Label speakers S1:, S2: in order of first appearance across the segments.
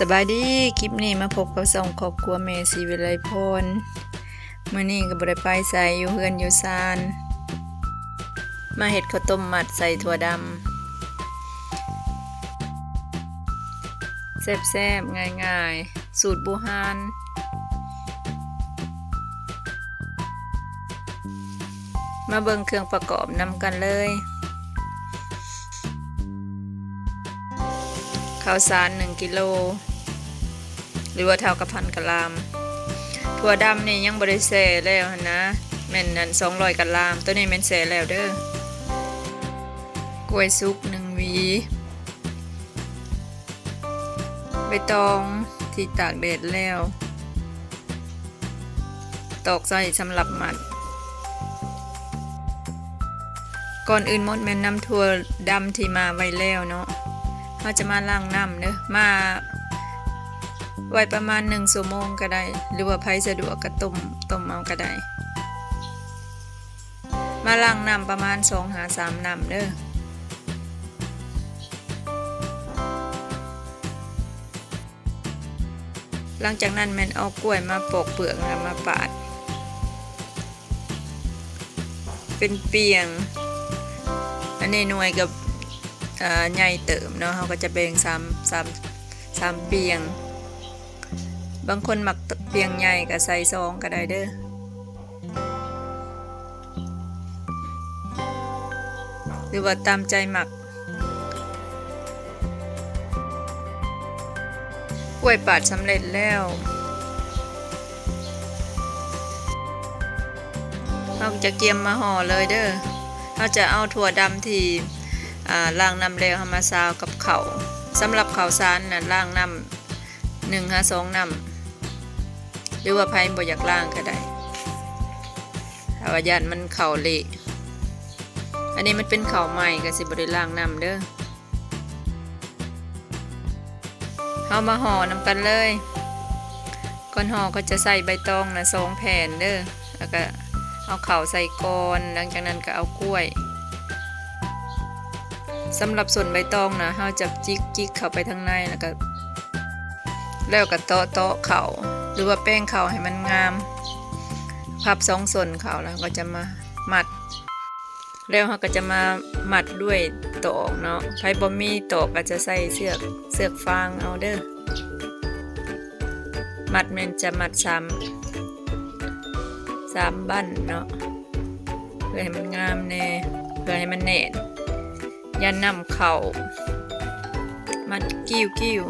S1: สบายดี คลิปนี้มาพบกับสองครอบครัวเมสีวิไลพลเมื่อนี้ก็บได้ไปใส่อยู่เฮือนอยู่ซาน มาเห็ดข้าวต้มมัดใส่ถั่วดำแซ่บๆ ง่ายๆ สูตรบูฮานมาเบิ่งเครื่องประกอบนำกันเลย ข้าวสาร 1 กิโล หรือว่าเท่ากับพันกะลามถั่วดำนี่ยังบริเซแล้วนะแม่นนั่น200กะลาม ตัวนี้แม่นเซแล้วเด้อกล้วยสุกหนึ่งหวีใบตองที่ตากแดดแล้ว ตอกใส่สำหรับหมัด ก่อนอื่นหมดแม่นน้ำถั่วดำที่มาไว้แล้วเนาะ เราจะมาล้างน้ำเนอะมาไว้ประมาณหนึ่งชั่วโมงก็ได้ หรือว่าไผสะดวกก็ต้มต้มเอาก็ได้ มาล้างน้ำประมาณสองหาสามน้ำเด้อหลังจากนั้นแม่นเอากล้วยมาปอกเปลือกแล้วมาปาด เป็นเปียง อันนี้หน่วยกับ ใหญ่เติมเนาะเขาก็จะแบ่งสามสามสามเปียง บางคนหมักเปียงใหญ่ก็ใส่ซองก็ได้เด้อหรือว่าตามใจหมักกล้วยปาดสำเร็จแล้วเราจะเกียมมาห่อเลยเด้อเราจะเอาถั่วดำที่ ล้างน้ำแล้วเอามาซาวกับเขาสำหรับข้าวสารน่ะล้างน้ำหนึ่งหาสองน้ำหรือว่าไผ่บ่อยากล้างก็ได้ถ้าว่าญาติมันเข่าเละอันนี้มันเป็นเข้าใหม่ก็สิบ่ได้ล้างน้ำเด้อเอามาห่อนำกันเลยก่อนห่อก็จะใส่ใบตองนะสองแผ่นเด้อแล้วก็เอาเข่าใส่ก่อนหลังจากนั้นก็เอากล้วย สำหรับส่วนใบตองนะเราจะจิกจิกเข้าไปทางในแล้วก็แล้วก็เตาะเตาะเขาหรือว่าแป้งเขาให้มันงามพับสองส่วนเขาแล้วก็จะมามัด แล้วเราก็จะมามัดด้วยตอกเนาะใครบ่มีตอกก็จะใส่เสือกเสือกฟางเอาเด้อมัดมันจะมัดสามสามบั้นเนาะเพื่อให้มันงามแน่เพื่อให้มันแน่น อยันนำเข่ามัดกิ้วกิ้ว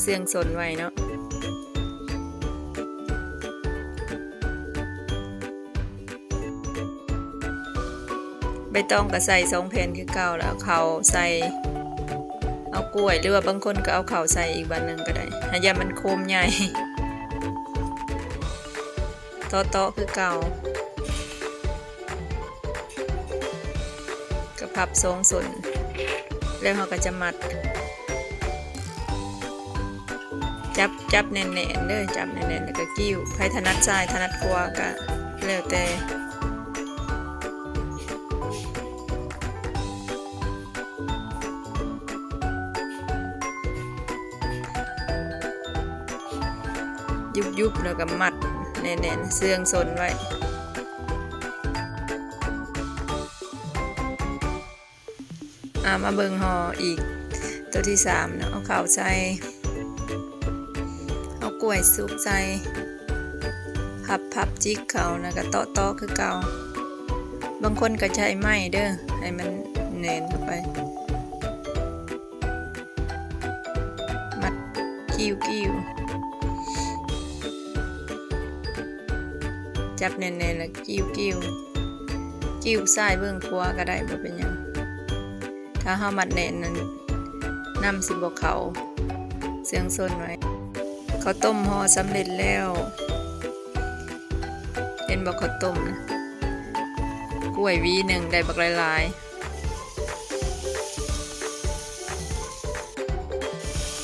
S1: เสียงสนไว้เนาะใบตองก็ใส่สองแผ่นคือเก่าแล้วเขาใส่เอากล้วยหรือว่าบางคนก็เอาเข่าใส่อีกบันหนึ่งก็ได้ห้ยามันโคมใหญ่โตะๆคือเก่า พับทรงส่วนแล้วเราก็จะมัด จับจับแน่นๆเด้อจับแน่นๆแล้วก็กิ้วใครถนัดซ้ายถนัดขวาก็แล้วแต่ยุบๆแล้วก็มัดแน่นๆเสื่องสนไว้ อ่ามาเบิงห่ออีกตัวที่สามเนาะเอาข้าวใส่เอากล้วยสุกใส่พับพับจิกเขานะก็เตาะเตาะคือเก่าบางคนก็ใช้ไม้เด้อให้มันแน่นเข้าไป มัดกิ้วกิ้วจับแน่นๆแล้วกิ้วกิ้วกิ้วซ้ายเบื้องขวาก็ได้บ่เป็นยัง ถ้าเฮามัดแน่นนั้นน้ำสิบ่เขา เสียงซนไว้เขาต้มห่อสำเร็จแล้ว เป็นบ่ข้าต้มนะกล้วยวีหนึ่งได้บักหลายๆ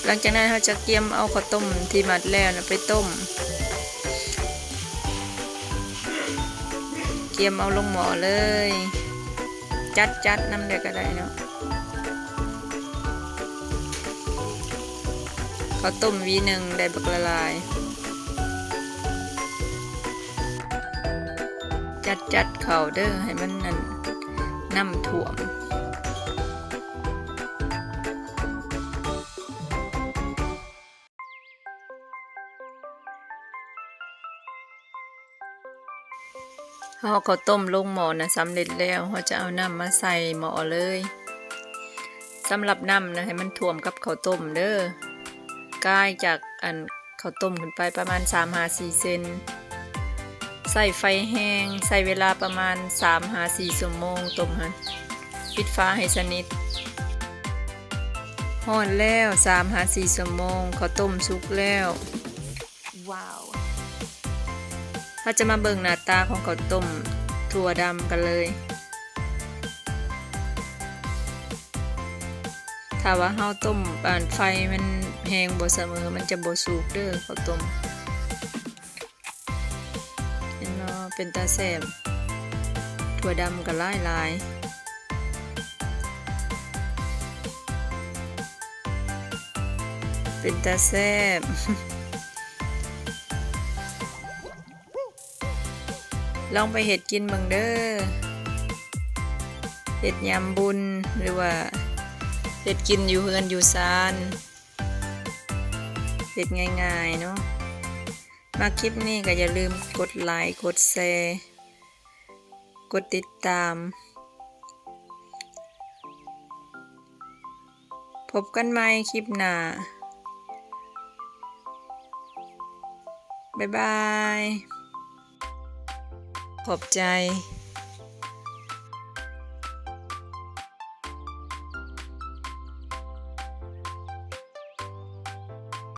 S1: หลังจากนั้นเราจะเกียมเอาข้าวต้มที่มัดแล้วนะไปต้ม เกียมเอาลงหม้อเลย จัดจัดน้ำเด็กก็ได้เนาะ ข้าวต้มวีหนึ่งได้บักละลาย จัดจัดๆเข่าเด้อให้มันนั่นน้ำถ่วมเขาเอาข้าวต้มลงหม้อนะสำเร็จแล้วเขาจะเอาน้ำมาใส่หม้อเลยสำหรับน้ำนะให้มันท่วมกับข้าวต้มเด้อ กายจากอันข้าวต้มขึ้นไปประมาณ3 5 4เซนใส่ไฟแห้ง ใส่เวลาประมาณ3 5 4ชั่วโมงต้มหันปิดฟ้าให้สนิทฮ้อนแล้ว3 5 4ชั่วโมงข้าวต้มสุกแล้ว ว้าวถ้าจะมาเบิ่งหน้าตาของข้าวต้มถั่วดำกันเลยถ้าว่าเฮาต้มปานไฟมัน แห้งบ่เสมอมันจะบ่สุกเด้อข้าวต้มเห็นบ่เป็นตาแซ่บถั่วดำก็หลายลายเป็นตาแซ่บลองไปเห็ดกินเมืองเด้อเห็ดยำบุญหรือว่าเห็ดกินอยู่เฮือนอยู่ซาน เห็ดง่ายๆเนาะมาคลิปนี้ก็อย่าลืมกดไลค์กดแชร์กดติดตาม พบกันใหม่คลิปหน้า บ๊ายบาย ขอบใจ